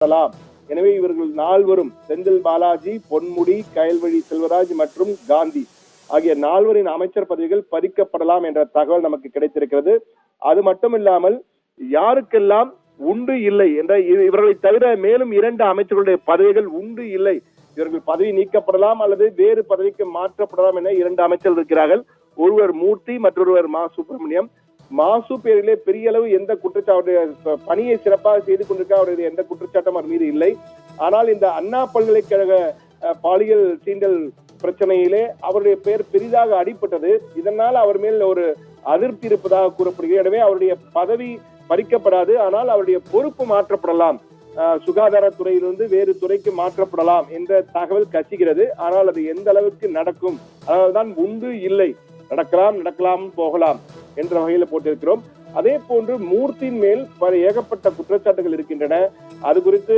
பறிக்கப்படலாம் எனவே இவர்கள் நால்வரும் செந்தில் பாலாஜி பொன்முடி கயல்வழி செல்வராஜ் மற்றும் காந்தி. ஆகிய நால்வரின் அமைச்சர் பதவிகள் பறிக்கப்படலாம் என்ற தகவல் நமக்கு கிடைத்திருக்கிறது. அது மட்டும் இல்லாமல் யாருக்கெல்லாம் உண்டு இல்லை என்ற இவர்களை தவிர மேலும் இரண்டு அமைச்சர்களுடைய பதவிகள் உண்டு இல்லை. இவர்கள் பதவி நீக்கப்படலாம் அல்லது வேறு பதவிக்கு மாற்றப்படலாம் என இரண்டு அமைச்சர்கள் இருக்கிறார்கள். ஒருவர் மூர்த்தி மற்றொருவர் மா சுப்பிரமணியம். மாசு பேரிலே பெரிய அளவு எந்த குற்றச்சாட்டு பணியை சிறப்பாக செய்து கொண்டிருக்க அவருடைய எந்த குற்றச்சாட்டும் அவர் மீது இல்லை. ஆனால் இந்த அண்ணா பல்கலைக்கழக பாலியல் சீண்டல் பிரச்சனையிலே அவருடைய பெயர் பெரிதாக அடிபட்டது. இதனால் அவர் மேல் ஒரு அதிருப்தி இருப்பதாக கூறப்படுகிறது. எனவே அவருடைய பதவி பறிக்கப்படாது. ஆனால் அவருடைய பொறுப்பு மாற்றப்படலாம். சுகாதாரத்துறையிலிருந்து வேறு துறைக்கு மாற்றப்படலாம் என்ற தகவல் கசிகிறது. ஆனால் அது எந்த அளவுக்கு நடக்கும் அதனால்தான் உண்டு இல்லை. நடக்கலாம் நடக்கலாம் போகலாம். என்ற வகையில போட்டிருக்கிறோம். அதே போன்று மூர்த்தியின் மேல் பல ஏகப்பட்ட குற்றச்சாட்டுகள் இருக்கின்றன. அது குறித்து